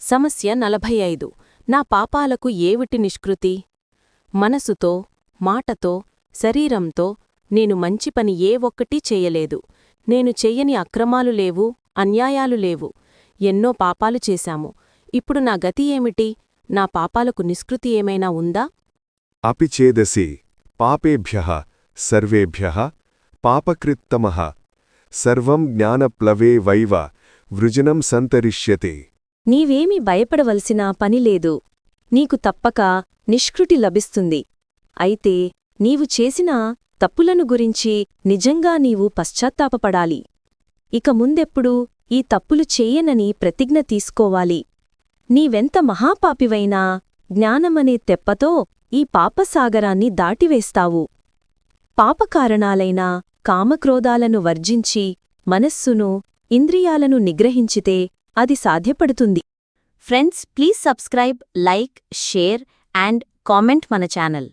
సమస్య నలభై ఐదు నా పాపాలకు ఏవిటి నిష్కృతి? మనసుతో మాటతో శరీరంతో నేను మంచి పని ఏ ఒక్కటి చేయలేదు. నేను చెయ్యని అక్రమాలు లేవు అన్యాయాలు లేవు. ఎన్నో పాపాలు చేశాము. ఇప్పుడు నా గతి ఏమిటి? నా పాపాలకు నిష్కృతి ఏమైనా ఉందా? అపి చేదసి పాపేభ్య సర్వేభ్య పాపకృత్తమ. సర్వం జ్ఞానప్లవే వైవ వృజనం సంతరిష్యతే. నీవేమి భయపడవలసిన పనిలేదు నీకు తప్పక నిష్కృతి లభిస్తుంది. అయితే నీవు చేసిన తప్పులను గురించి నిజంగా నీవు పశ్చాత్తాపపడాలి. ఇక ముందెప్పుడూ ఈ తప్పులు చేయనని ప్రతిజ్ఞ తీసుకోవాలి. నీవెంత మహాపాపివైనా జ్ఞానమనే తెప్పతో ఈ పాపసాగరాన్ని దాటివేస్తావు. పాపకారణాలైన కామక్రోధాలను వర్జించి మనస్సును ఇంద్రియాలను నిగ్రహించితే అది సాధ్యపడుతుంది. Friends please subscribe like share and comment మన ఛానల్.